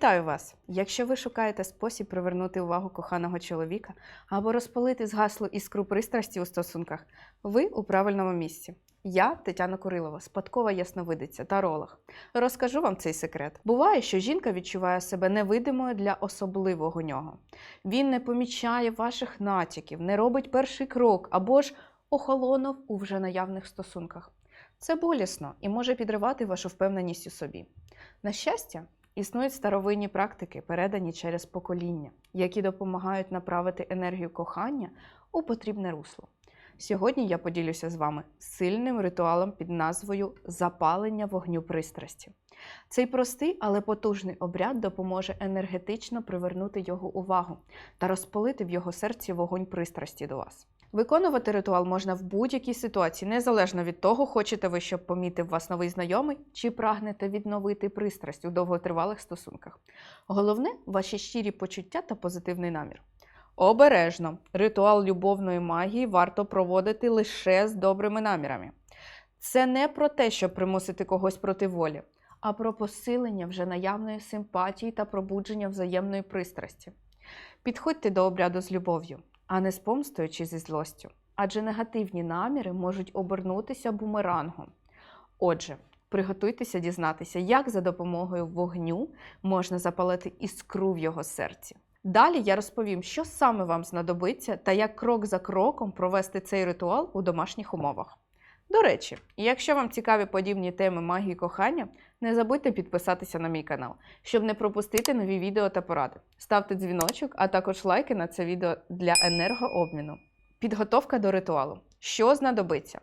Вітаю вас! Якщо ви шукаєте спосіб привернути увагу коханого чоловіка або розпалити згаслу іскру пристрасті у стосунках, ви у правильному місці. Я Тетяна Курилова, спадкова ясновидиця таролог. Розкажу вам цей секрет. Буває, що жінка відчуває себе невидимою для особливого нього. Він не помічає ваших натяків, не робить перший крок або ж охолонув у вже наявних стосунках. Це болісно і може підривати вашу впевненість у собі. На щастя, існують старовинні практики, передані через покоління, які допомагають направити енергію кохання у потрібне русло. Сьогодні я поділюся з вами сильним ритуалом під назвою Запалення вогню пристрасті. Цей простий, але потужний обряд допоможе енергетично привернути його увагу та розпалити в його серці вогонь пристрасті до вас. Виконувати ритуал можна в будь-якій ситуації, незалежно від того, хочете ви, щоб помітив вас новий знайомий, чи прагнете відновити пристрасть у довготривалих стосунках. Головне ваші щирі почуття та позитивний намір. Обережно, ритуал любовної магії варто проводити лише з добрими намірами. Це не про те, щоб примусити когось проти волі, а про посилення вже наявної симпатії та пробудження взаємної пристрасті. Підходьте до обряду з любов'ю, а не з помстою чи зі злостю, адже негативні наміри можуть обернутися бумерангом. Отже, приготуйтеся дізнатися, як за допомогою вогню можна запалити іскру в його серці. Далі я розповім, що саме вам знадобиться та як крок за кроком провести цей ритуал у домашніх умовах. До речі, якщо вам цікаві подібні теми магії кохання, не забудьте підписатися на мій канал, щоб не пропустити нові відео та поради. Ставте дзвіночок, а також лайки на це відео для енергообміну. Підготовка до ритуалу. Що знадобиться?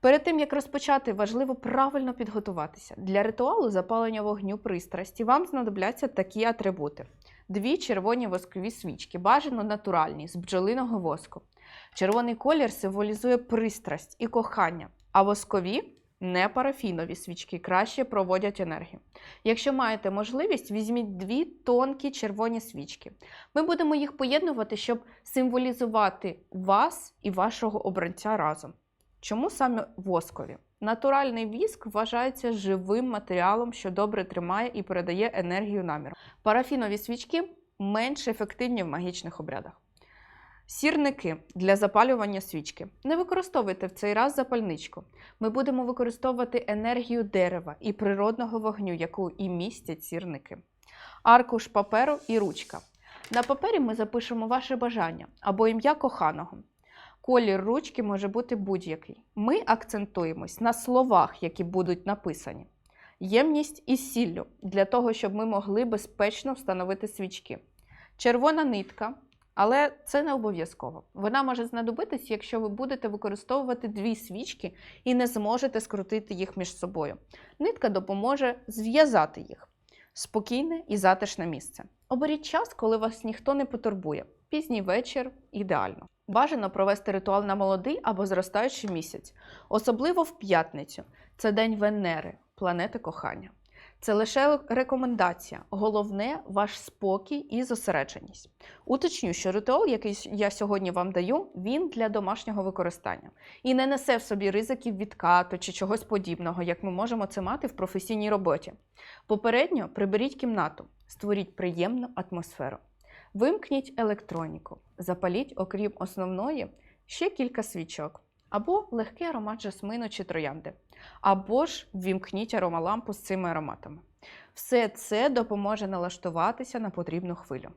Перед тим як розпочати, важливо правильно підготуватися. Для ритуалу запалення вогню пристрасті вам знадобляться такі атрибути: дві червоні воскові свічки, бажано натуральні, з бджолиного воску. Червоний колір символізує пристрасть і кохання, а воскові не парафінові свічки краще проводять енергію. Якщо маєте можливість, візьміть дві тонкі червоні свічки. Ми будемо їх поєднувати, щоб символізувати вас і вашого обранця разом. Чому саме воскові? Натуральний віск вважається живим матеріалом, що добре тримає і передає енергію наміру. Парафінові свічки менш ефективні в магічних обрядах. Сірники для запалювання свічки. Не використовуйте в цей раз запальничку. Ми будемо використовувати енергію дерева і природного вогню, яку і містять сірники. Аркуш паперу і ручка. На папері ми запишемо ваше бажання або ім'я коханого. Колір ручки може бути будь-який. Ми акцентуємось на словах, які будуть написані. Ємність із сіллю для того, щоб ми могли безпечно встановити свічки. Червона нитка, але це не обов'язково. Вона може знадобитись, якщо ви будете використовувати дві свічки і не зможете скрутити їх між собою. Нитка допоможе зв'язати їх. Спокійне і затишне місце. Оберіть час, коли вас ніхто не потурбує. Пізній вечір ідеально. Бажано провести ритуал на молодий або зростаючий місяць, особливо в п'ятницю. Це день Венери, планети кохання. Це лише рекомендація. Головне ваш спокій і зосередженість. Уточню, що ритуал, який я сьогодні вам даю, він для домашнього використання і не несе в собі ризиків відкату чи чогось подібного, як ми можемо це мати в професійній роботі. Попередньо приберіть кімнату, створіть приємну атмосферу. Вимкніть електроніку, запаліть, окрім основної, ще кілька свічок, або легкий аромат жасмину чи троянди, або ж ввімкніть аромалампу з цими ароматами. Все це допоможе налаштуватися на потрібну хвилю.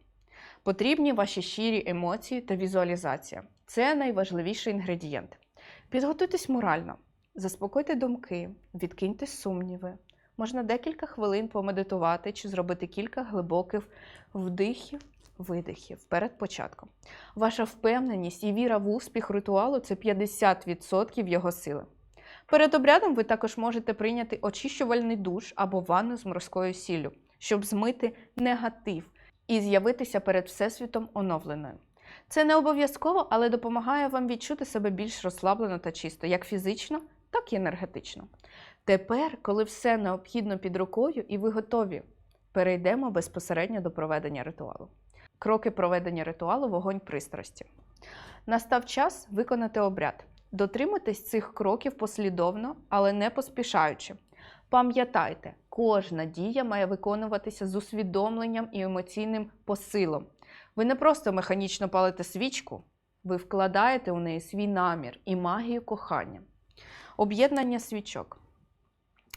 Потрібні ваші щирі емоції та візуалізація. Це найважливіший інгредієнт. Підготуйтесь морально, заспокойте думки, відкиньте сумніви. Можна декілька хвилин помедитувати чи зробити кілька глибоких вдихів видихів перед початком. Ваша впевненість і віра в успіх ритуалу це 50% його сили. Перед обрядом ви також можете прийняти очищувальний душ або ванну з морською сіллю, щоб змити негатив і з'явитися перед Всесвітом оновленою. Це не обов'язково, але допомагає вам відчути себе більш розслаблено та чисто, як фізично, так і енергетично. Тепер, коли все необхідно під рукою і ви готові, перейдемо безпосередньо до проведення ритуалу. Кроки проведення ритуалу вогонь пристрасті. Настав час виконати обряд. Дотримуйтесь цих кроків послідовно, але не поспішаючи. Пам'ятайте, Кожна дія має виконуватися з усвідомленням і емоційним посилом. Ви не просто механічно палите свічку, ви вкладаєте у неї свій намір і магію кохання. Об'єднання свічок.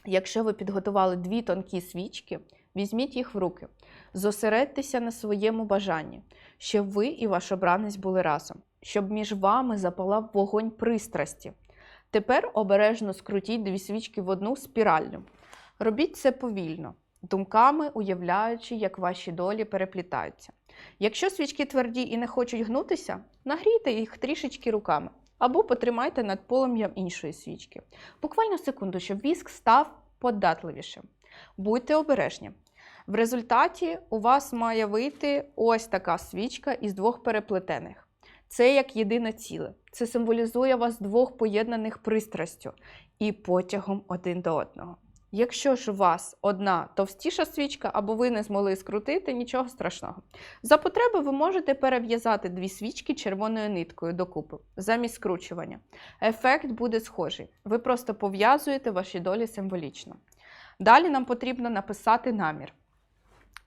Якщо ви підготували дві тонкі свічки, візьміть їх в руки, зосередьтеся на своєму бажанні, щоб ви і ваш обранець були разом, щоб між вами запалав вогонь пристрасті. Тепер обережно скрутіть дві свічки в одну спіральню. Робіть це повільно, думками уявляючи, як ваші долі переплітаються. Якщо свічки тверді і не хочуть гнутися, нагрійте їх трішечки руками або потримайте над полум'ям іншої свічки. Буквально секунду, щоб віск став податливішим. Будьте обережні. В результаті у вас має вийти ось така свічка із двох переплетених. Це як єдине ціле. Це символізує вас двох поєднаних пристрастю і потягом один до одного. Якщо ж у вас одна товстіша свічка, або ви не змогли скрутити, нічого страшного. За потреби ви можете перев'язати дві свічки червоною ниткою докупи замість скручування. Ефект буде схожий. Ви просто пов'язуєте ваші долі символічно. Далі нам потрібно написати намір.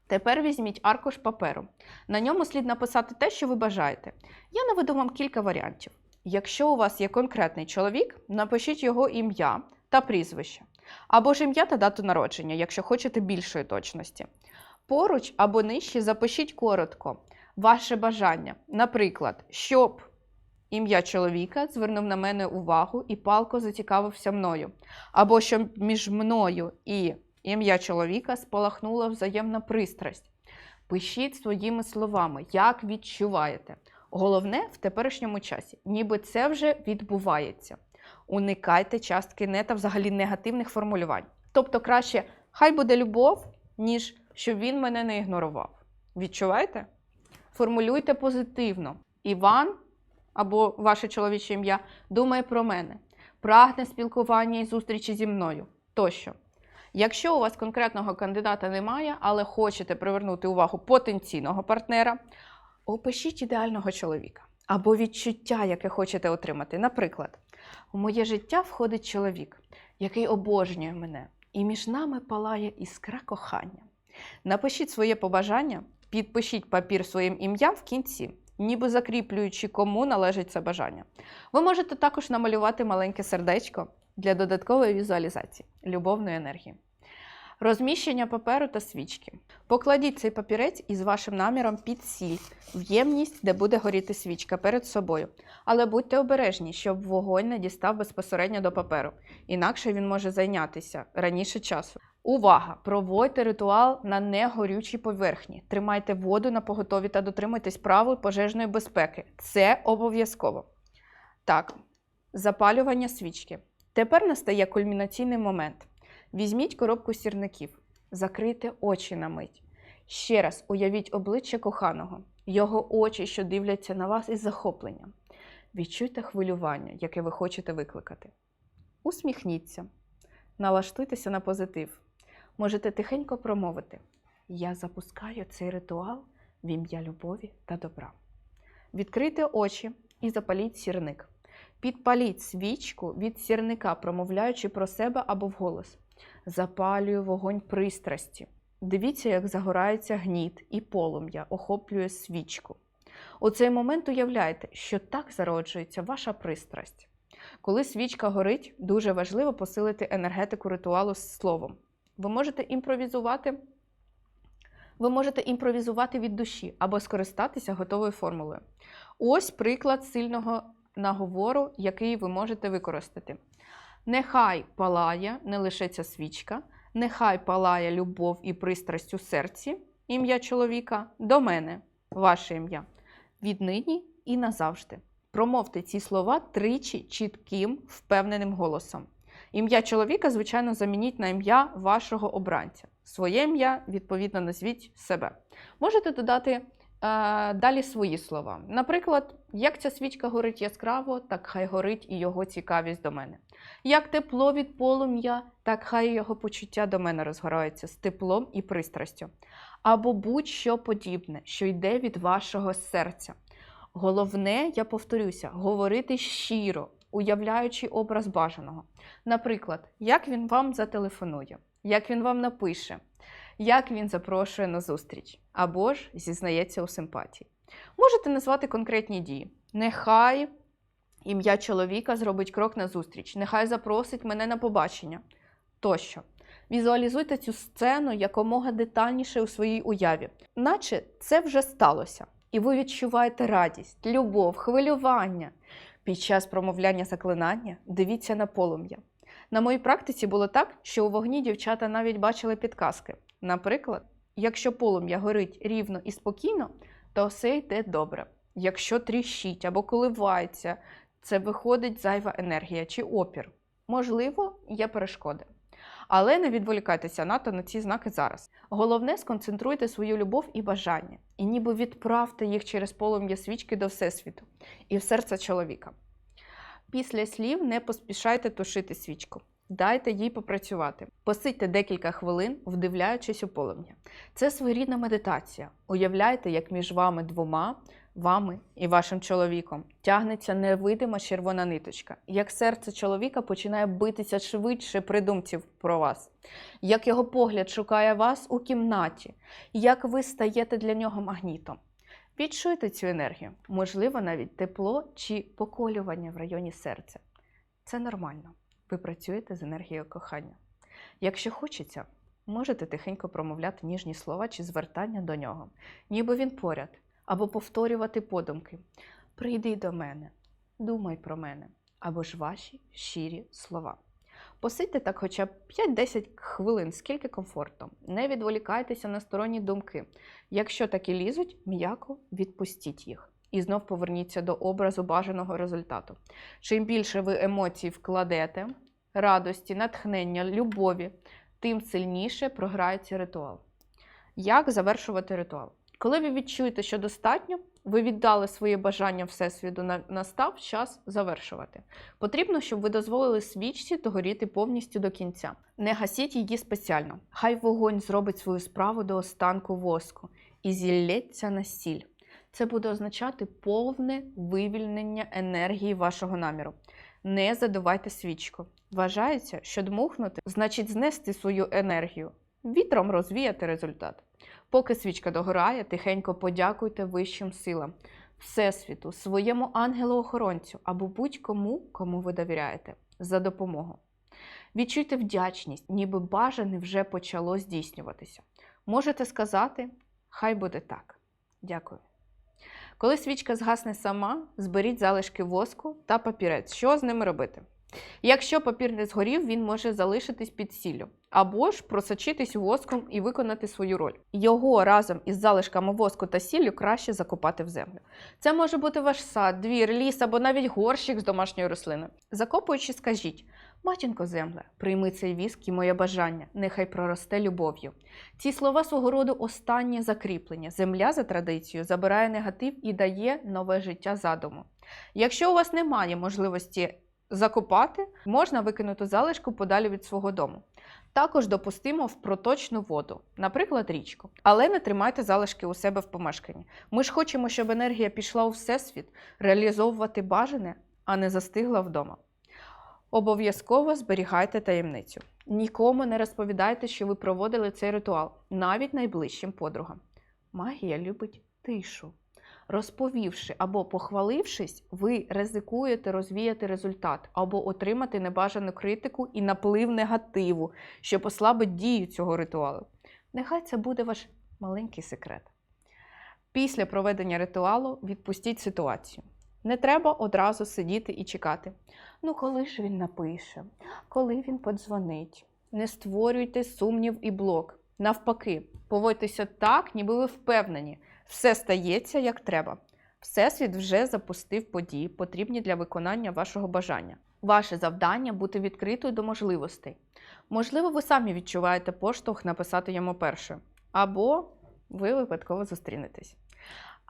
Тепер візьміть аркуш паперу. На ньому слід написати те, що ви бажаєте. Я наведу вам кілька варіантів. Якщо у вас є конкретний чоловік, напишіть його ім'я та прізвище, або ж ім'я та дату народження, якщо хочете більшої точності. Поруч або нижче запишіть коротко ваше бажання. Наприклад, щоб ім'я чоловіка звернув на мене увагу і палко зацікавився мною, або щоб між мною і ім'я чоловіка спалахнула взаємна пристрасть. Пишіть своїми словами, як відчуваєте. Головне в теперішньому часі, ніби це вже відбувається. Уникайте частки не та взагалі негативних формулювань. Тобто краще хай буде любов, ніж щоб він мене не ігнорував. Відчуваєте? Формулюйте позитивно. Іван або ваше чоловіче ім'я думає про мене, прагне спілкування і зустрічі зі мною тощо. Якщо у вас конкретного кандидата немає, але хочете привернути увагу потенційного партнера, опишіть ідеального чоловіка або відчуття, яке хочете отримати. Наприклад, у моє життя входить чоловік, який обожнює мене, і між нами палає іскра кохання. Напишіть своє побажання, підпишіть папір своїм ім'ям в кінці, ніби закріплюючи, кому належить це бажання. Ви можете також намалювати маленьке сердечко для додаткової візуалізації любовної енергії. Розміщення паперу та свічки. Покладіть цей папірець із вашим наміром під сіль, в ємність, де буде горіти свічка перед собою. Але будьте обережні, щоб вогонь не дістав безпосередньо до паперу, інакше він може зайнятися раніше часу. Увага! Проводьте ритуал на негорючій поверхні. Тримайте воду на поготові та дотримуйтесь правил пожежної безпеки. Це обов'язково. Так, запалювання свічки. Тепер настає кульмінаційний момент. Візьміть коробку сірників, закрийте очі на мить. Ще раз уявіть обличчя коханого, його очі, що дивляться на вас із захопленням. Відчуйте хвилювання, яке ви хочете викликати. Усміхніться, налаштуйтеся на позитив. Можете тихенько промовити: Я запускаю цей ритуал в ім'я любові та добра. Відкрийте очі і запаліть сірник. Підпаліть свічку від сірника, промовляючи про себе або вголос. Запалюю вогонь пристрасті. Дивіться, як загорається гніт і полум'я охоплює свічку. У цей момент уявляйте, що так зароджується ваша пристрасть. Коли свічка горить, дуже важливо посилити енергетику ритуалу з словом. Ви можете імпровізувати. Ви можете імпровізувати від душі або скористатися готовою формулою. Ось приклад сильного наговору, який ви можете використати. Нехай палає не лише ця свічка, нехай палає любов і пристрасть у серці, ім'я чоловіка, до мене, ваше ім'я, віднині і назавжди. Промовте ці слова тричі чітким, впевненим голосом. Ім'я чоловіка, звичайно, замініть на ім'я вашого обранця. Своє ім'я, відповідно, назвіть себе. Можете додати далі свої слова. Наприклад, як ця свічка горить яскраво, так хай горить і його цікавість до мене. Як тепло від полум'я, так хай його почуття до мене розгорається з теплом і пристрастю. Або будь-що подібне, що йде від вашого серця. Головне, я повторюся, говорити щиро уявляючи образ бажаного. Наприклад, як він вам зателефонує, як він вам напише, як він запрошує на зустріч, або ж зізнається у симпатії. Можете назвати конкретні дії. Нехай ім'я чоловіка зробить крок на зустріч, нехай запросить мене на побачення тощо. Візуалізуйте цю сцену якомога детальніше у своїй уяві, наче це вже сталося, і ви відчуваєте радість, любов, хвилювання. Під час промовляння заклинання дивіться на полум'я. На моїй практиці було так, що у вогні дівчата навіть бачили підказки. Наприклад, якщо полум'я горить рівно і спокійно, то все йде добре. Якщо тріщить або коливається, це виходить зайва енергія чи опір. Можливо, є перешкоди. Але не відволікайтеся надто на ці знаки зараз. Головне, сконцентруйте свою любов і бажання, і ніби відправте їх через полум'я свічки до Всесвіту і в серце чоловіка. Після слів не поспішайте тушити свічку. Дайте їй попрацювати. Посидьте декілька хвилин, вдивляючись у полум'я. Це своєрідна медитація. Уявляйте, як між вами двома, вами і вашим чоловіком тягнеться невидима червона ниточка, як серце чоловіка починає битися швидше при думці про вас, як його погляд шукає вас у кімнаті, як ви стаєте для нього магнітом. Відчуйте цю енергію, можливо, навіть тепло чи поколювання в районі серця. Це нормально. Ви працюєте з енергією кохання. Якщо хочеться, можете тихенько промовляти ніжні слова чи звертання до нього, ніби він поряд, або повторювати подумки: Прийди до мене, думай про мене, або ж ваші щирі слова. Посидьте так хоча б 5-10 хвилин, скільки комфортно. Не відволікайтеся на сторонні думки. Якщо такі лізуть, м'яко відпустіть їх. І знов поверніться до образу бажаного результату. Чим більше ви емоцій вкладете, радості, натхнення, любові, тим сильніше програється ритуал. Як завершувати ритуал? Коли ви відчуєте, що достатньо, ви віддали своє бажання Всесвіту, на- настав час завершувати. Потрібно, щоб ви дозволили свічці догоріти повністю до кінця. Не гасіть її спеціально. Хай вогонь зробить свою справу до останку воску і зілється на сіль. Це буде означати повне вивільнення енергії вашого наміру. Не задувайте свічку. Вважається, що дмухнути значить знести свою енергію, вітром розвіяти результат. Поки свічка догорає, тихенько подякуйте вищим силам, Всесвіту, своєму ангелу-охоронцю або будь-кому, кому ви довіряєте, за допомогу. Відчуйте вдячність, ніби бажане вже почало здійснюватися. Можете сказати, хай буде так. Дякую. Коли свічка згасне сама, зберіть залишки воску та папірець. Що з ними робити? Якщо папір не згорів, він може залишитись під сіллю або ж просочитись воском і виконати свою роль. Його разом із залишками воску та сіллю краще закопати в землю. Це може бути ваш сад, двір, ліс або навіть горщик з домашньої рослини. Закопуючи, скажіть: Матінко земле, прийми цей віск і моє бажання, нехай проросте любов'ю. Ці слова свого роду останнє закріплення. Земля за традицією забирає негатив і дає нове життя задуму. Якщо у вас немає можливості закопати, можна викинути залишку подалі від свого дому. Також допустимо в проточну воду, наприклад, річку. Але не тримайте залишки у себе в помешканні. Ми ж хочемо, щоб енергія пішла у всесвіт, реалізовувати бажане, а не застигла вдома. Обов'язково зберігайте таємницю. Нікому не розповідайте, що ви проводили цей ритуал, навіть найближчим подругам. Магія любить тишу. Розповівши або похвалившись, ви ризикуєте розвіяти результат або отримати небажану критику і наплив негативу, що послабить дію цього ритуалу. Нехай це буде ваш маленький секрет. Після проведення ритуалу відпустіть ситуацію. Не треба одразу сидіти і чекати. Ну, коли ж він напише, коли він подзвонить. Не створюйте сумнів і блок. Навпаки, поводьтеся так, ніби ви впевнені, все стається як треба. Всесвіт вже запустив події, потрібні для виконання вашого бажання. Ваше завдання бути відкритою до можливостей. Можливо, ви самі відчуваєте поштовх написати йому першою, або ви випадково зустрінетесь.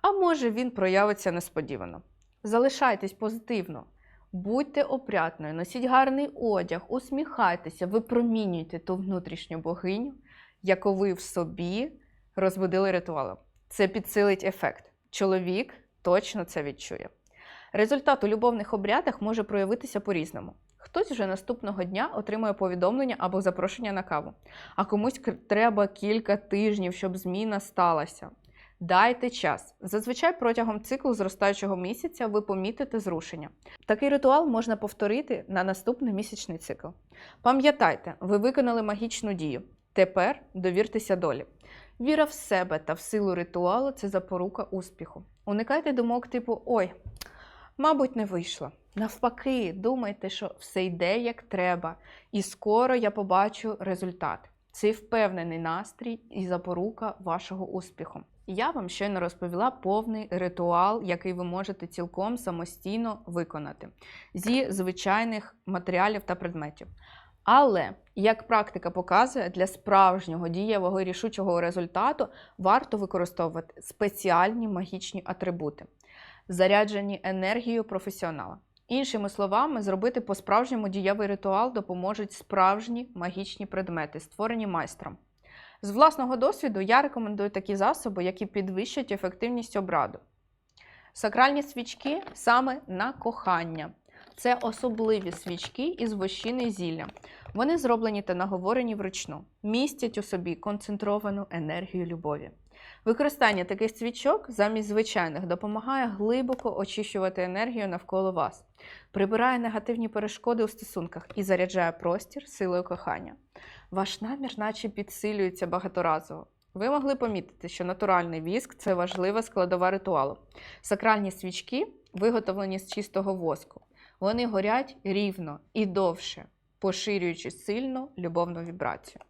А може він проявиться несподівано. Залишайтесь позитивно, будьте опрятною, носіть гарний одяг, усміхайтеся, випромінюйте ту внутрішню богиню, яку ви в собі розбудили ритуалом. Це підсилить ефект. Чоловік точно це відчує. Результат у любовних обрядах може проявитися по-різному. Хтось вже наступного дня отримує повідомлення або запрошення на каву, а комусь треба кілька тижнів, щоб зміна сталася. Дайте час. Зазвичай протягом циклу зростаючого місяця ви помітите зрушення. Такий ритуал можна повторити на наступний місячний цикл. Пам'ятайте, ви виконали магічну дію. Тепер довіртеся долі. Віра в себе та в силу ритуалу це запорука успіху. Уникайте думок типу Ой, мабуть, не вийшло. Навпаки, думайте, що все йде як треба, і скоро я побачу результат. Це впевнений настрій і запорука вашого успіху. Я вам щойно розповіла повний ритуал, який ви можете цілком самостійно виконати зі звичайних матеріалів та предметів. Але, як практика показує, для справжнього дієвого і рішучого результату варто використовувати спеціальні магічні атрибути, заряджені енергією професіонала. Іншими словами, зробити по-справжньому дієвий ритуал допоможуть справжні магічні предмети, створені майстром. З власного досвіду я рекомендую такі засоби, які підвищать ефективність обраду. Сакральні свічки саме на кохання. Це особливі свічки із вощини зілля. Вони зроблені та наговорені вручну, містять у собі концентровану енергію любові. Використання таких свічок замість звичайних допомагає глибоко очищувати енергію навколо вас, прибирає негативні перешкоди у стосунках і заряджає простір силою кохання. Ваш намір, наче підсилюється багаторазово. Ви могли помітити, що натуральний віск це важлива складова ритуалу. Сакральні свічки виготовлені з чистого воску. Вони горять рівно і довше, поширюючи сильну любовну вібрацію.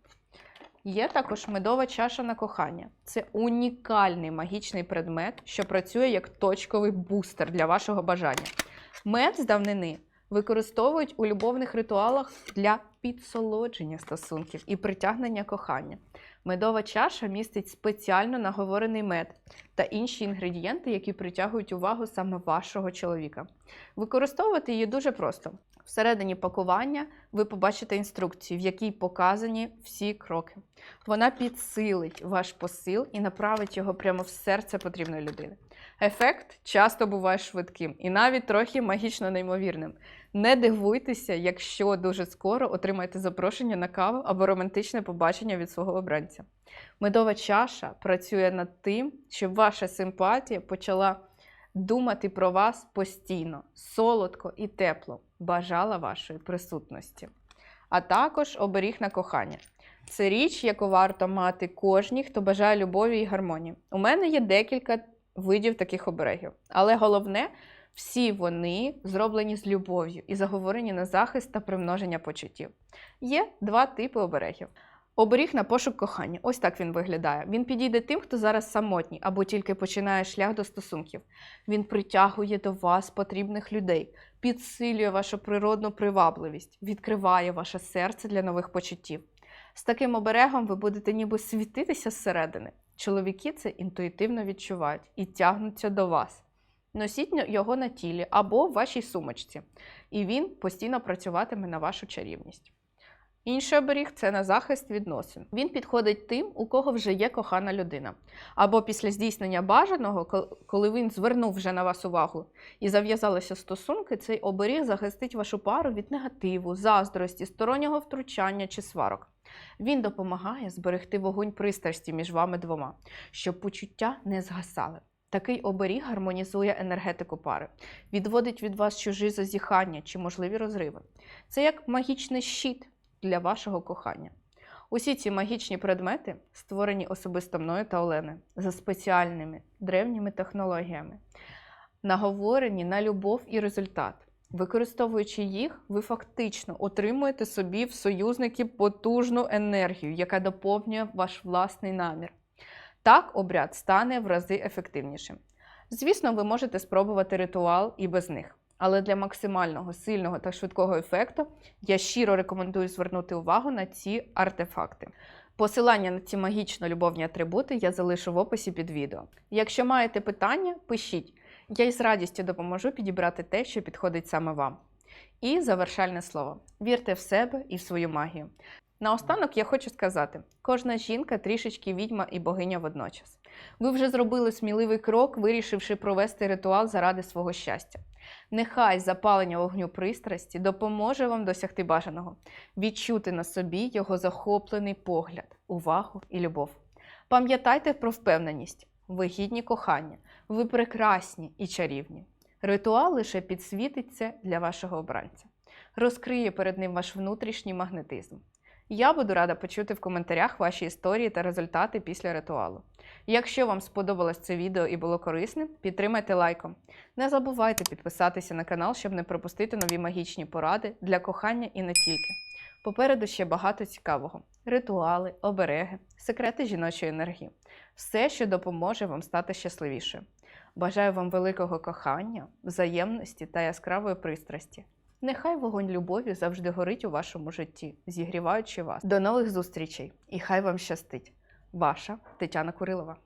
Є також медова чаша на кохання. Це унікальний магічний предмет, що працює як точковий бустер для вашого бажання. Мед з давнини використовують у любовних ритуалах для підсолодження стосунків і притягнення кохання. Медова чаша містить спеціально наговорений мед та інші інгредієнти, які притягують увагу саме вашого чоловіка. Використовувати її дуже просто. Всередині пакування ви побачите інструкцію, в якій показані всі кроки. Вона підсилить ваш посил і направить його прямо в серце потрібної людини. Ефект часто буває швидким і навіть трохи магічно неймовірним. Не дивуйтеся, якщо дуже скоро отримаєте запрошення на каву або романтичне побачення від свого обранця. Медова чаша працює над тим, щоб ваша симпатія почала думати про вас постійно, солодко і тепло, бажала вашої присутності. А також оберіг на кохання. Це річ, яку варто мати кожній, хто бажає любові і гармонії. У мене є декілька видів таких оберегів, але головне, всі вони зроблені з любов'ю і заговорені на захист та примноження почуттів. Є два типи оберегів. Оберіг на пошук кохання. Ось так він виглядає. Він підійде тим, хто зараз самотній або тільки починає шлях до стосунків. Він притягує до вас потрібних людей, підсилює вашу природну привабливість, відкриває ваше серце для нових почуттів. З таким оберегом ви будете ніби світитися зсередини. Чоловіки це інтуїтивно відчувають і тягнуться до вас. Носіть його на тілі або в вашій сумочці, і він постійно працюватиме на вашу чарівність. Інший оберіг це на захист відносин. Він підходить тим, у кого вже є кохана людина. Або після здійснення бажаного, коли він звернув вже на вас увагу і зав'язалися стосунки, цей оберіг захистить вашу пару від негативу, заздрості, стороннього втручання чи сварок. Він допомагає зберегти вогонь пристрасті між вами двома, щоб почуття не згасали. Такий оберіг гармонізує енергетику пари, відводить від вас чужі зазіхання чи можливі розриви. Це як магічний щит для вашого кохання. Усі ці магічні предмети створені особисто мною та Оленою за спеціальними древніми технологіями, наговорені на любов і результат. Використовуючи їх, ви фактично отримуєте собі в союзники потужну енергію, яка доповнює ваш власний намір. Так обряд стане в рази ефективнішим. Звісно, ви можете спробувати ритуал і без них. Але для максимального сильного та швидкого ефекту я щиро рекомендую звернути увагу на ці артефакти. Посилання на ці магічно-любовні атрибути я залишу в описі під відео. Якщо маєте питання, пишіть. Я із радістю допоможу підібрати те, що підходить саме вам. І завершальне слово: вірте в себе і в свою магію. Наостанок я хочу сказати: кожна жінка трішечки відьма і богиня водночас. Ви вже зробили сміливий крок, вирішивши провести ритуал заради свого щастя. Нехай запалення вогню пристрасті допоможе вам досягти бажаного, відчути на собі його захоплений погляд, увагу і любов. Пам'ятайте про впевненість, ви гідні кохання, ви прекрасні і чарівні. Ритуал лише підсвітиться для вашого обранця, розкриє перед ним ваш внутрішній магнетизм. Я буду рада почути в коментарях ваші історії та результати після ритуалу. Якщо вам сподобалось це відео і було корисним, підтримайте лайком. Не забувайте підписатися на канал, щоб не пропустити нові магічні поради для кохання і не тільки. Попереду ще багато цікавого: ритуали, обереги, секрети жіночої енергії все, що допоможе вам стати щасливішою. Бажаю вам великого кохання, взаємності та яскравої пристрасті. Нехай вогонь любові завжди горить у вашому житті, зігріваючи вас. До нових зустрічей і хай вам щастить! Ваша Тетяна Курилова.